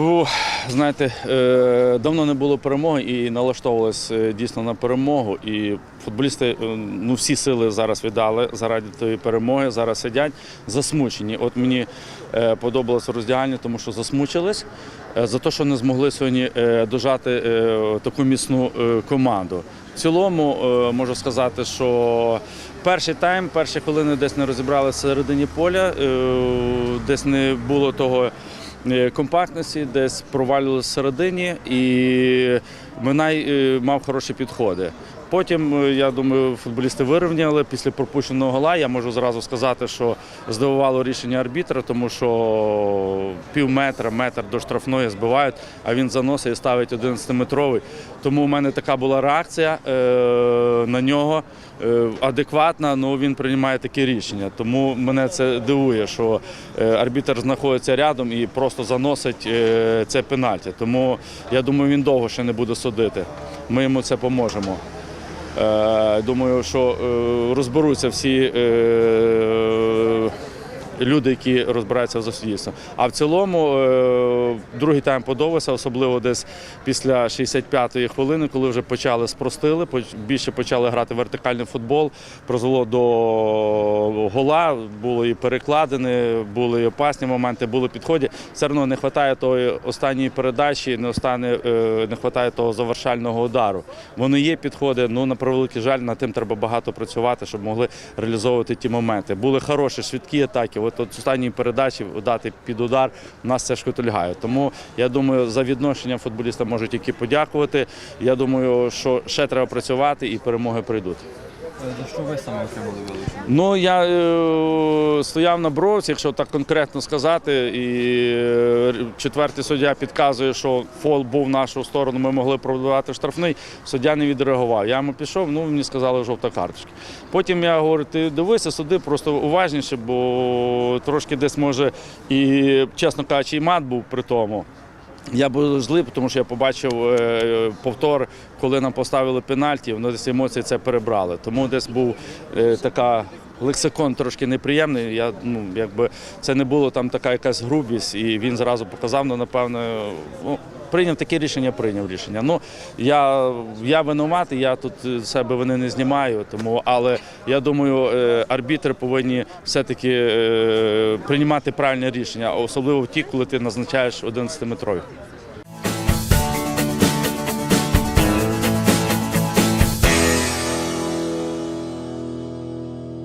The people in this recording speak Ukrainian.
О, знаєте, е, давно не було перемоги і налаштовувалися е, дійсно на перемогу. І футболісти е, ну, всі сили зараз віддали заради тої перемоги. Зараз сидять засмучені. От мені подобалося роздягання, тому що засмучились за те, що не змогли сьогодні дожати таку міцну команду. В цілому можу сказати, що перший тайм, перші хвилини десь не розібрали середині поля, десь не було того компактності, десь провалювалися всередині, і Минай е, мав хороші підходи. Потім, е, я думаю, футболісти вирівняли після пропущеного гола. Я можу зразу сказати, що здивувало рішення арбітра, тому що пів метра, метр до штрафної збивають, а він заносить і ставить 11-метровий. Тому в мене така була реакція е, на нього е, адекватна, але він приймає таке рішення. Тому мене це дивує, що е, арбітр знаходиться рядом і просто заносить е, це пенальті. Тому я думаю, він довго ще не буде судити. Ми йому це поможемо. Е, Думаю, що е, розберуться всі е, люди, які розбираються в засудівстві. А в цілому е, другий тайм подобався, особливо десь після 65-ї хвилини, коли вже почали спростили, більше почали грати вертикальний футбол, призвело до гола, були і перекладини, були і опасні моменти, були підходи. Все одно не вистачає тої останньої передачі, не остане, е, не вистачає того завершального удару. Вони є підходи, ну на превеликий жаль, над тим треба багато працювати, щоб могли реалізовувати ті моменти. Були хороші, швидкі атаки. От, останньої передачі дати під удар нас це шкотильгає. Тому я думаю, за відношення футболіста можуть тільки подякувати. Я думаю, що ще треба працювати і перемоги прийдуть. За що ви саме отримали вилучення? Ну я е, стояв на бровці, якщо так конкретно сказати, і е, четвертий суддя підказує, що фол був в нашу сторону, ми могли продавати штрафний. Суддя не відреагував. Я йому пішов, ну мені сказали жовта карточка. Потім я говорю, ти дивися суди, просто уважніше, бо трошки десь може і, чесно кажучи, і мат був при тому. Я був злий, тому що я побачив е, повтор, коли нам поставили пенальті, вони десь емоції це перебрали. Тому десь був е, така лексикон трошки неприємний. Я, ну, якби, це не було там така якась грубість, і він зразу показав, ну, напевно, ну, прийняв таке рішення, прийняв рішення. Ну, я, я винуватий, я тут себе вини не знімаю, тому, але я думаю, е, арбітри повинні все-таки е, приймати правильне рішення, особливо в ті, коли ти назначаєш 11-метрові.